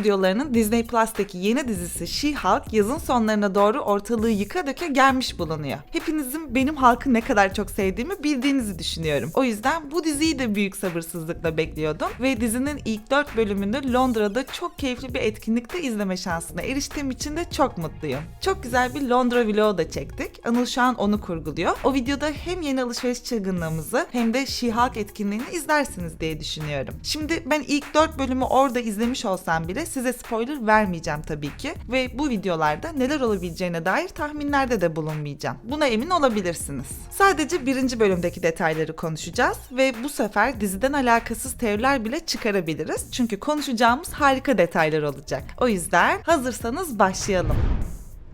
stüdyolarının Disney Plus'taki yeni dizisi She-Hulk yazın sonlarına doğru ortalığı yıka döke gelmiş bulunuyor. Hepinizin benim halkı ne kadar çok sevdiğimi bildiğinizi düşünüyorum. O yüzden bu diziyi de büyük sabırsızlıkla bekliyordum ve dizinin ilk 4 bölümünü Londra'da çok keyifli bir etkinlikte izleme şansına eriştiğim için de çok mutluyum. Çok güzel bir Londra vlogu da çektik. Anıl şu an onu kurguluyor. O videoda hem yeni alışveriş çılgınlığımızı hem de She-Hulk etkinliğini izlersiniz diye düşünüyorum. Şimdi ben ilk 4 bölümü orada izlemiş olsam bile size spoiler vermeyeceğim tabii ki ve bu videolarda neler olabileceğine dair tahminlerde de bulunmayacağım. Buna emin olabilirsiniz. Sadece birinci bölümdeki detayları konuşacağız ve bu sefer diziden alakasız teoriler bile çıkarabiliriz. Çünkü konuşacağımız harika detaylar olacak. O yüzden hazırsanız başlayalım.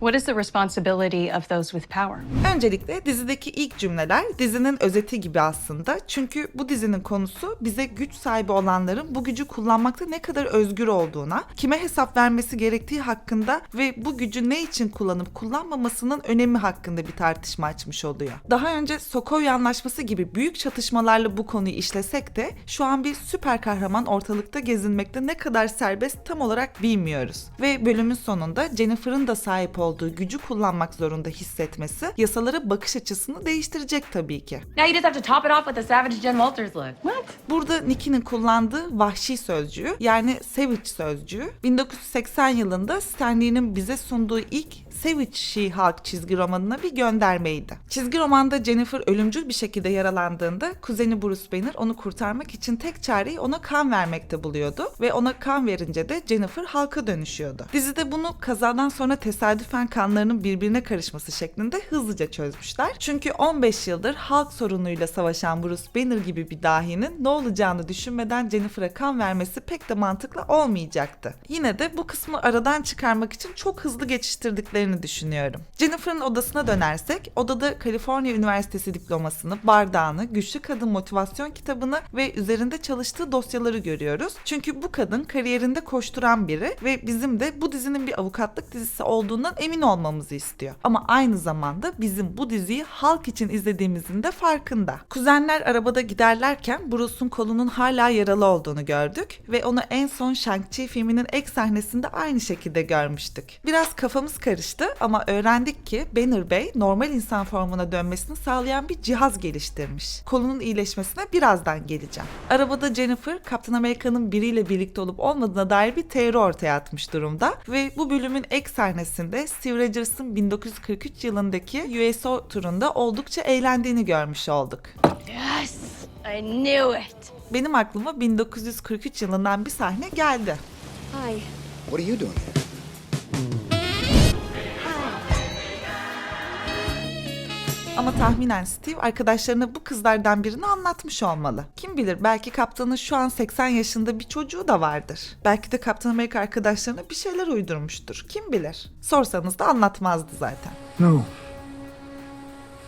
What is the responsibility of those with power? Öncelikle dizideki ilk cümleler dizinin özeti gibi aslında. Çünkü bu dizinin konusu bize güç sahibi olanların bu gücü kullanmakta ne kadar özgür olduğuna, kime hesap vermesi gerektiği hakkında ve bu gücü ne için kullanıp kullanmamasının önemi hakkında bir tartışma açmış oluyor. Daha önce Sokovia Anlaşması gibi büyük çatışmalarla bu konuyu işlesek de şu an bir süper kahraman ortalıkta gezinmekte ne kadar serbest tam olarak bilmiyoruz. Ve bölümün sonunda Jennifer'ın da sahip olduğu gücü kullanmak zorunda hissetmesi yasalara bakış açısını değiştirecek tabii ki. Now you just have to top it off with the savage Jen Walters look. What? Burada Nicky'nin kullandığı vahşi sözcüğü yani savage sözcüğü 1980 yılında Stan Lee'nin bize sunduğu ilk Savage She-Hulk çizgi romanına bir göndermeydi. Çizgi romanda Jennifer ölümcül bir şekilde yaralandığında kuzeni Bruce Banner onu kurtarmak için tek çareyi ona kan vermekte buluyordu ve ona kan verince de Jennifer Hulk'a dönüşüyordu. Dizide bunu kazadan sonra tesadüfen kanlarının birbirine karışması şeklinde hızlıca çözmüşler. Çünkü 15 yıldır Hulk sorunuyla savaşan Bruce Banner gibi bir dahinin ne olacağını düşünmeden Jennifer'a kan vermesi pek de mantıklı olmayacaktı. Yine de bu kısmı aradan çıkarmak için çok hızlı geçiştirdiklerini düşünüyorum. Jennifer'ın odasına dönersek, odada Kaliforniya Üniversitesi diplomasını, bardağını, güçlü kadın motivasyon kitabını ve üzerinde çalıştığı dosyaları görüyoruz. Çünkü bu kadın kariyerinde koşturan biri ve bizim de bu dizinin bir avukatlık dizisi olduğundan emin olmamızı istiyor. Ama aynı zamanda bizim bu diziyi halk için izlediğimizin de farkında. Kuzenler arabada giderlerken Bruce'un kolunun hala yaralı olduğunu gördük ve onu en son Shang-Chi filminin ek sahnesinde aynı şekilde görmüştük. Biraz kafamız karıştı ama öğrendik ki Banner Bey normal insan formuna dönmesini sağlayan bir cihaz geliştirmiş. Kolunun iyileşmesine birazdan geleceğim. Arabada Jennifer, Kaptan Amerika'nın biriyle birlikte olup olmadığına dair bir teori ortaya atmış durumda ve bu bölümün ek sahnesinde Steve Rogers'ın 1943 yılındaki USO turunda oldukça eğlendiğini görmüş olduk. Yes, I knew it. Benim aklıma 1943 yılından bir sahne geldi. Hi. What are you doing here? Ama tahminen Steve arkadaşlarına bu kızlardan birini anlatmış olmalı. Kim bilir belki kaptanın şu an 80 yaşında bir çocuğu da vardır. Belki de Kaptan Amerika arkadaşlarına bir şeyler uydurmuştur. Kim bilir? Sorsanız da anlatmazdı zaten. No.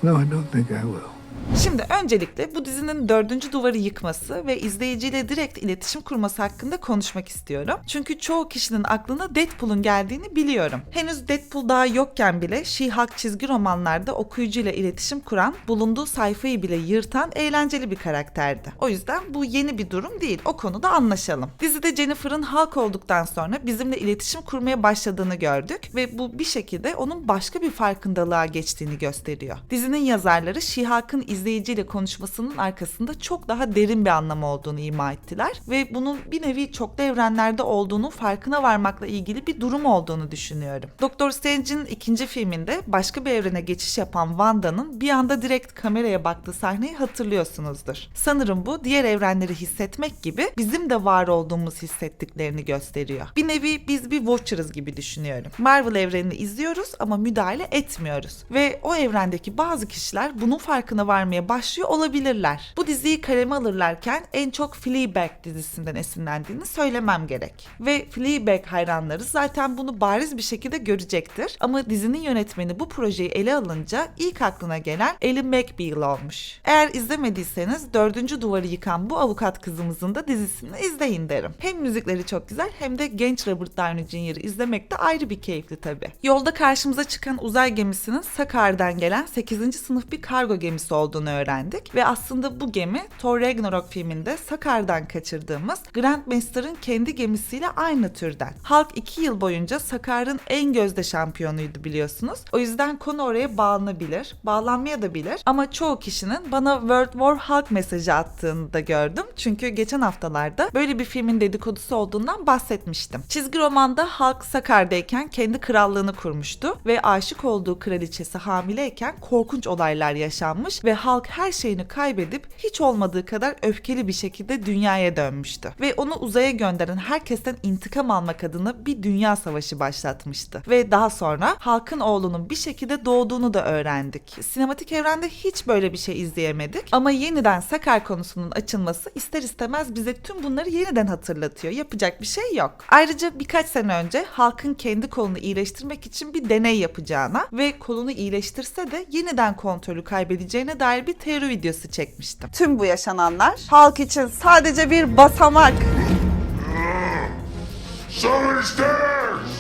No, I don't think I will. Şimdi öncelikle bu dizinin dördüncü duvarı yıkması ve izleyiciyle direkt iletişim kurması hakkında konuşmak istiyorum. Çünkü çoğu kişinin aklına Deadpool'un geldiğini biliyorum. Henüz Deadpool daha yokken bile She-Hulk çizgi romanlarda okuyucuyla iletişim kuran, bulunduğu sayfayı bile yırtan eğlenceli bir karakterdi. O yüzden bu yeni bir durum değil. O konuda anlaşalım. Dizide Jennifer'ın Hulk olduktan sonra bizimle iletişim kurmaya başladığını gördük ve bu bir şekilde onun başka bir farkındalığa geçtiğini gösteriyor. Dizinin yazarları She-Hulk'ın izleyiciyle konuşmasının arkasında çok daha derin bir anlamı olduğunu ima ettiler ve bunun bir nevi çoklu evrenlerde olduğunu farkına varmakla ilgili bir durum olduğunu düşünüyorum. Doktor Strange'in ikinci filminde başka bir evrene geçiş yapan Wanda'nın bir anda direkt kameraya baktığı sahneyi hatırlıyorsunuzdur. Sanırım bu diğer evrenleri hissetmek gibi bizim de var olduğumuz hissettiklerini gösteriyor. Bir nevi biz bir Watcher'ız gibi düşünüyorum. Marvel evrenini izliyoruz ama müdahale etmiyoruz. Ve o evrendeki bazı kişiler bunun farkına varmaya başlıyor olabilirler. Bu diziyi kaleme alırlarken en çok Fleabag dizisinden esinlendiğini söylemem gerek. Ve Fleabag hayranları zaten bunu bariz bir şekilde görecektir. Ama dizinin yönetmeni bu projeyi ele alınca ilk aklına gelen Ellen McBeal olmuş. Eğer izlemediyseniz dördüncü duvarı yıkan bu avukat kızımızın da dizisini izleyin derim. Hem müzikleri çok güzel hem de genç Robert Downey Jr.'ı izlemek de ayrı bir keyifli tabii. Yolda karşımıza çıkan uzay gemisinin Sakar'dan gelen 8. sınıf bir kargo gemisi olduğunu öğrendik ve aslında bu gemi Thor Ragnarok filminde Sakar'dan kaçırdığımız Grandmaster'ın kendi gemisiyle aynı türden. Hulk 2 yıl boyunca Sakar'ın en gözde şampiyonuydu biliyorsunuz. O yüzden konu oraya bağlanabilir, bağlanmaya da bilir ama çoğu kişinin bana World War Hulk mesajı attığını da gördüm. Çünkü geçen haftalarda böyle bir filmin dedikodusu olduğundan bahsetmiştim. Çizgi romanda Hulk Sakar'dayken kendi krallığını kurmuştu ve aşık olduğu kraliçesi hamileyken korkunç olaylar yaşanmış ve Hulk her şeyini kaybedip hiç olmadığı kadar öfkeli bir şekilde dünyaya dönmüştü. Ve onu uzaya gönderen herkesten intikam almak adına bir dünya savaşı başlatmıştı. Ve daha sonra Hulk'ın oğlunun bir şekilde doğduğunu da öğrendik. Sinematik evrende hiç böyle bir şey izleyemedik ama yeniden Sakar konusunun açılması ister istemez bize tüm bunları yeniden hatırlatıyor. Yapacak bir şey yok. Ayrıca birkaç sene önce Hulk'ın kendi kolunu iyileştirmek için bir deney yapacağına ve kolunu iyileştirse de yeniden kontrolü kaybedeceğine dair bir teori videosu çekmiştim. Tüm bu yaşananlar Hulk için sadece bir basamak.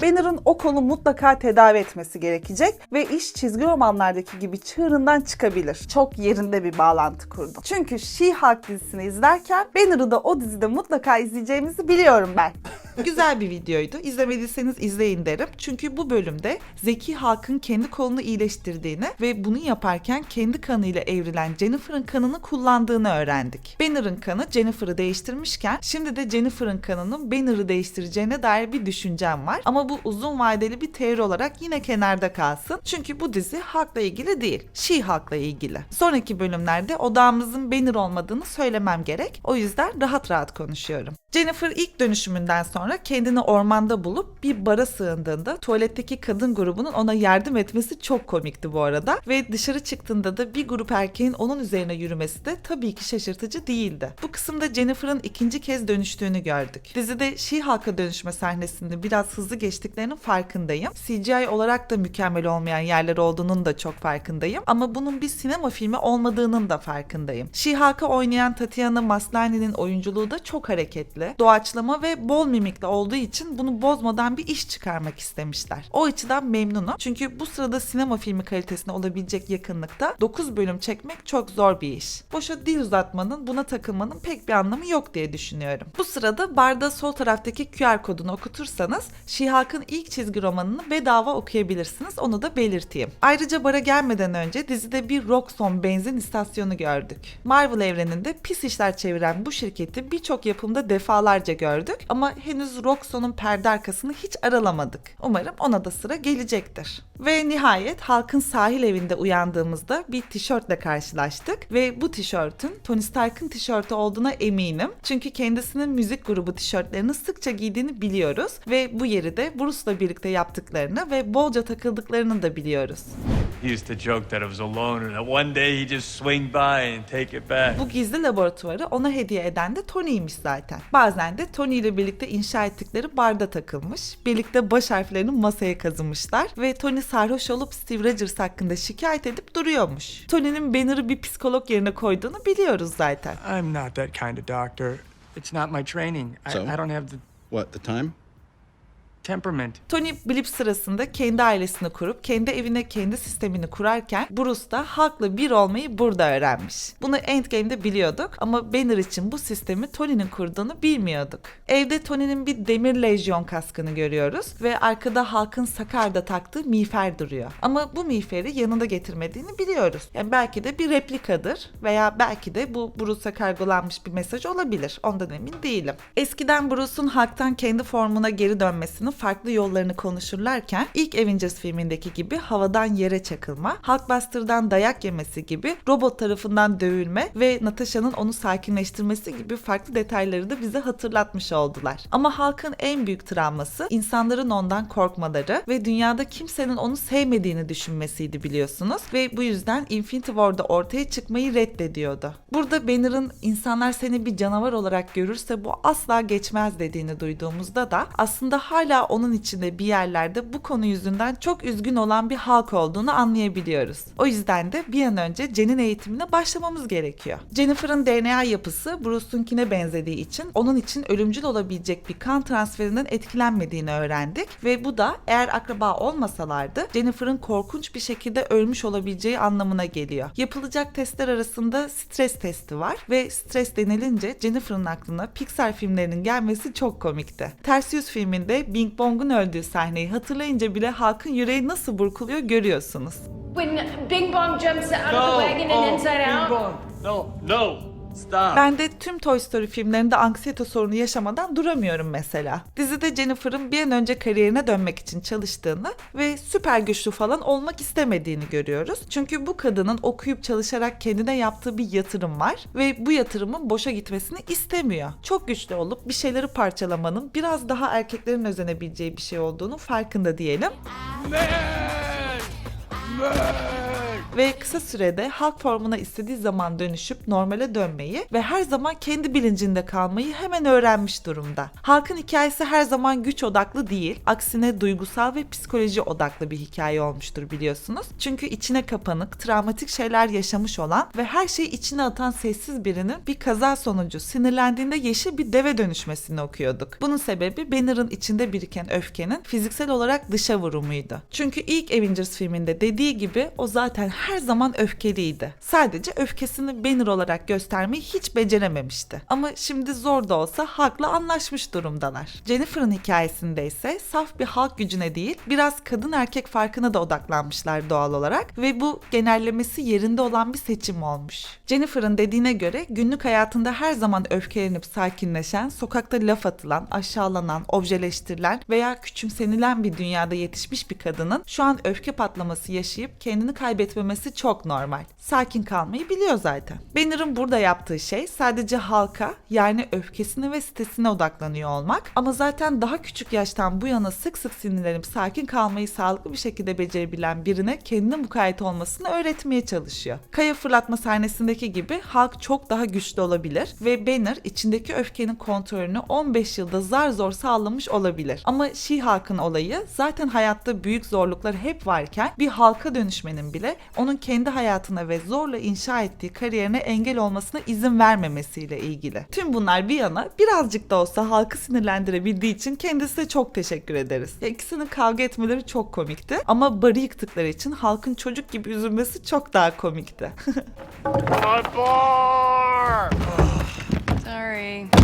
Banner'ın o kolu mutlaka tedavi etmesi gerekecek ve iş çizgi romanlardaki gibi çığırından çıkabilir. Çok yerinde bir bağlantı kurdum. Çünkü She-Hulk dizisini izlerken Banner'ı da o dizide mutlaka izleyeceğimizi biliyorum ben. Güzel bir videoydu. İzlemediyseniz izleyin derim. Çünkü bu bölümde Zeki Halk'ın kendi kolunu iyileştirdiğini ve bunu yaparken kendi kanıyla evrilen Jennifer'ın kanını kullandığını öğrendik. Banner'ın kanı Jennifer'ı değiştirmişken şimdi de Jennifer'ın kanının Banner'ı değiştireceğine dair bir düşüncem var. Ama bu uzun vadeli bir teori olarak yine kenarda kalsın. Çünkü bu dizi Hulk'la ilgili değil, She-Hulk'la ilgili. Sonraki bölümlerde odağımızın Banner olmadığını söylemem gerek. O yüzden rahat rahat konuşuyorum. Jennifer ilk dönüşümünden sonra kendini ormanda bulup bir bara sığındığında tuvaletteki kadın grubunun ona yardım etmesi çok komikti bu arada. Ve dışarı çıktığında da bir grup erkeğin onun üzerine yürümesi de tabii ki şaşırtıcı değildi. Bu kısımda Jennifer'ın ikinci kez dönüştüğünü gördük. Dizide She-Hulk'a dönüşme sahnesinde biraz hızlı geçtiklerinin farkındayım. CGI olarak da mükemmel olmayan yerler olduğunun da çok farkındayım. Ama bunun bir sinema filmi olmadığının da farkındayım. She-Hulk'ı oynayan Tatiana Maslany'nin oyunculuğu da çok hareketli, doğaçlama ve bol mimikli olduğu için bunu bozmadan bir iş çıkarmak istemişler. O açıdan memnunum. Çünkü bu sırada sinema filmi kalitesine olabilecek yakınlıkta 9 bölüm çekmek çok zor bir iş. Boşa dil uzatmanın, buna takılmanın pek bir anlamı yok diye düşünüyorum. Bu sırada barda sol taraftaki QR kodunu okutursanız She-Hulk'ın ilk çizgi romanını bedava okuyabilirsiniz. Onu da belirteyim. Ayrıca bara gelmeden önce dizide bir Roxxon benzin istasyonu gördük. Marvel evreninde pis işler çeviren bu şirketi birçok yapımda defalarca gördük ama henüz Roxxon'un perde arkasını hiç aralamadık. Umarım ona da sıra gelecektir. Ve nihayet halkın sahil evinde uyandığımızda bir tişörtle karşılaştık ve bu tişörtün Tony Stark'ın tişörtü olduğuna eminim. Çünkü kendisinin müzik grubu tişörtlerini sıkça giydiğini biliyoruz ve bu yeri de Bruce'la birlikte yaptıklarını ve bolca takıldıklarını da biliyoruz. Bu gizli laboratuvarı ona hediye eden de Tony'ymiş zaten. Bazen de Tony ile birlikte inşa ettikleri barda takılmış. Birlikte baş harflerini masaya kazımışlar ve Tony sarhoş olup Steve Rogers hakkında şikayet edip duruyormuş. Tony'nin Banner'ı bir psikolog yerine koyduğunu biliyoruz zaten. I'm not that kind of doctor. It's not my training. I, So? I don't have the What, the time? Temperament. Tony blip sırasında kendi ailesini kurup kendi evine kendi sistemini kurarken Bruce da halkla bir olmayı burada öğrenmiş. Bunu Endgame'de biliyorduk ama Banner için bu sistemi Tony'nin kurduğunu bilmiyorduk. Evde Tony'nin bir demir lejyon kaskını görüyoruz ve arkada halkın Sakar'da taktığı miğfer duruyor. Ama bu miğferi yanında getirmediğini biliyoruz. Yani belki de bir replikadır veya belki de bu Bruce'a kargolanmış bir mesaj olabilir. Ondan emin değilim. Eskiden Bruce'un halktan kendi formuna geri dönmesinin farklı yollarını konuşurlarken ilk Avengers filmindeki gibi havadan yere çakılma, Hulkbuster'dan dayak yemesi gibi robot tarafından dövülme ve Natasha'nın onu sakinleştirmesi gibi farklı detayları da bize hatırlatmış oldular. Ama Hulk'ın en büyük travması insanların ondan korkmaları ve dünyada kimsenin onu sevmediğini düşünmesiydi biliyorsunuz ve bu yüzden Infinity War'da ortaya çıkmayı reddediyordu. Burada Banner'ın insanlar seni bir canavar olarak görürse bu asla geçmez dediğini duyduğumuzda da aslında hala hala onun içinde bir yerlerde bu konu yüzünden çok üzgün olan bir halk olduğunu anlayabiliyoruz. O yüzden de bir an önce Jen'in eğitimine başlamamız gerekiyor. Jennifer'ın DNA yapısı Bruce'unkine benzediği için onun için ölümcül olabilecek bir kan transferinden etkilenmediğini öğrendik ve bu da eğer akraba olmasalardı Jennifer'ın korkunç bir şekilde ölmüş olabileceği anlamına geliyor. Yapılacak testler arasında stres testi var ve stres denilince Jennifer'ın aklına Pixar filmlerinin gelmesi çok komikti. Ters Yüz filminde Bing Bong'un öldüğü sahneyi hatırlayınca bile halkın yüreği nasıl burkuluyor görüyorsunuz. When Bing Bong jumps out of the wagon and Oh, inside Bing out. Bong. No, no. Ben de tüm Toy Story filmlerinde anksiyete sorunu yaşamadan duramıyorum mesela. Dizide Jennifer'ın bir an önce kariyerine dönmek için çalıştığını ve süper güçlü falan olmak istemediğini görüyoruz. Çünkü bu kadının okuyup çalışarak kendine yaptığı bir yatırım var ve bu yatırımın boşa gitmesini istemiyor. Çok güçlü olup bir şeyleri parçalamanın biraz daha erkeklerin özenebileceği bir şey olduğunu farkında diyelim. Ve kısa sürede halk formuna istediği zaman dönüşüp normale dönmeyi ve her zaman kendi bilincinde kalmayı hemen öğrenmiş durumda. Halkın hikayesi her zaman güç odaklı değil, aksine duygusal ve psikoloji odaklı bir hikaye olmuştur biliyorsunuz. Çünkü içine kapanık, travmatik şeyler yaşamış olan ve her şeyi içine atan sessiz birinin bir kaza sonucu sinirlendiğinde yeşil bir deve dönüşmesini okuyorduk. Bunun sebebi Banner'ın içinde biriken öfkenin fiziksel olarak dışa vurumuydu. Çünkü ilk Avengers filminde dediği gibi o zaten her zaman öfkeliydi. Sadece öfkesini Banner olarak göstermeyi hiç becerememişti. Ama şimdi zor da olsa hakla anlaşmış durumdalar. Jennifer'ın hikayesinde ise saf bir halk gücüne değil, biraz kadın erkek farkına da odaklanmışlar doğal olarak ve bu genellemesi yerinde olan bir seçim olmuş. Jennifer'ın dediğine göre günlük hayatında her zaman öfkelenip sakinleşen, sokakta laf atılan, aşağılanan, objeleştirilen veya küçümsenilen bir dünyada yetişmiş bir kadının şu an öfke patlaması yaşayıp kendini kaybetmemesi çok normal. Sakin kalmayı biliyor zaten. Banner'ın burada yaptığı şey sadece halka yani öfkesine ve stresine odaklanıyor olmak ama zaten daha küçük yaştan bu yana sık sık sinirlenip sakin kalmayı sağlıklı bir şekilde becerebilen birine kendine mukayyet olmasını öğretmeye çalışıyor. Kaya fırlatma sahnesindeki gibi halk çok daha güçlü olabilir ve Banner içindeki öfkenin kontrolünü 15 yılda zar zor sağlamış olabilir. Ama She-Hulk'ın olayı zaten hayatta büyük zorluklar hep varken bir halka dönüşmenin bile onun kendi hayatına ve zorla inşa ettiği kariyerine engel olmasına izin vermemesiyle ilgili. Tüm bunlar bir yana birazcık da olsa halkı sinirlendirebildiği için kendisine çok teşekkür ederiz. Ya ikisinin kavga etmeleri çok komikti ama barı yıktıkları için halkın çocuk gibi üzülmesi çok daha komikti. My bar! Sorry.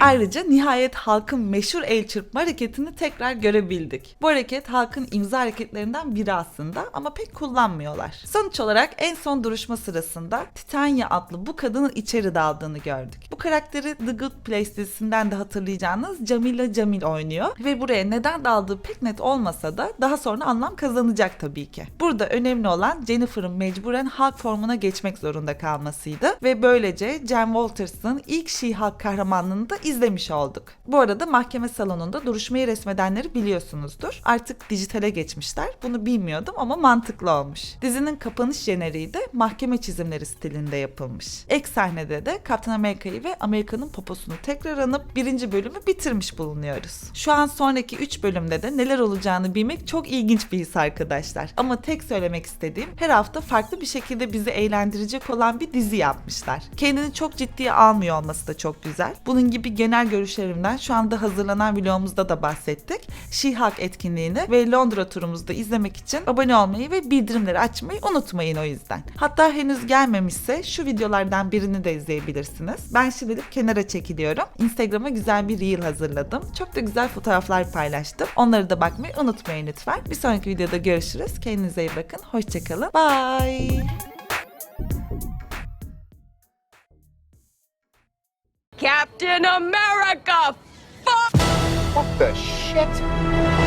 Ayrıca nihayet halkın meşhur el çırpma hareketini tekrar görebildik. Bu hareket halkın imza hareketlerinden biri aslında ama pek kullanmıyorlar. Sonuç olarak en son duruşma sırasında Titania adlı bu kadının içeri daldığını gördük. Bu karakteri The Good Place dizisinden de hatırlayacağınız Camila Camil oynuyor ve buraya neden daldığı pek net olmasa da daha sonra anlam kazanacak tabii ki. Burada önemli olan Jennifer'ın mecburen Hulk formuna geçmek zorunda kalmasıydı ve böylece Jen Walters'ın ilk She-Hulk kahramanlığını da izlemiş olduk. Bu arada mahkeme salonunda duruşmayı resmedenleri biliyorsunuzdur. Artık dijitale geçmişler. Bunu bilmiyordum ama mantıklı olmuş. Dizinin kapanış jeneriği de mahkeme çizimleri stilinde yapılmış. Ek sahnede de Captain America'yı ve Amerika'nın poposunu tekrar anıp birinci bölümü bitirmiş bulunuyoruz. Şu an sonraki 3 bölümde de neler olacağını bilmek çok ilginç bir his arkadaşlar. Ama tek söylemek istediğim her hafta farklı bir şekilde bizi eğlendirecek olan bir dizi yapmışlar. Kendini çok ciddiye almıyor olması da çok güzel. Bunun gibi genel görüşlerimden şu anda hazırlanan vlogumuzda da bahsettik. She-Hulk etkinliğini ve Londra turumuzu da izlemek için abone olmayı ve bildirimleri açmayı unutmayın o yüzden. Hatta henüz gelmemişse şu videolardan birini de izleyebilirsiniz. Ben şimdilik kenara çekiliyorum. Instagram'a güzel bir reel hazırladım. Çok da güzel fotoğraflar paylaştım. Onları da bakmayı unutmayın lütfen. Bir sonraki videoda görüşürüz. Kendinize iyi bakın. Hoşçakalın. Bye. Captain America! Fuck! What the shit?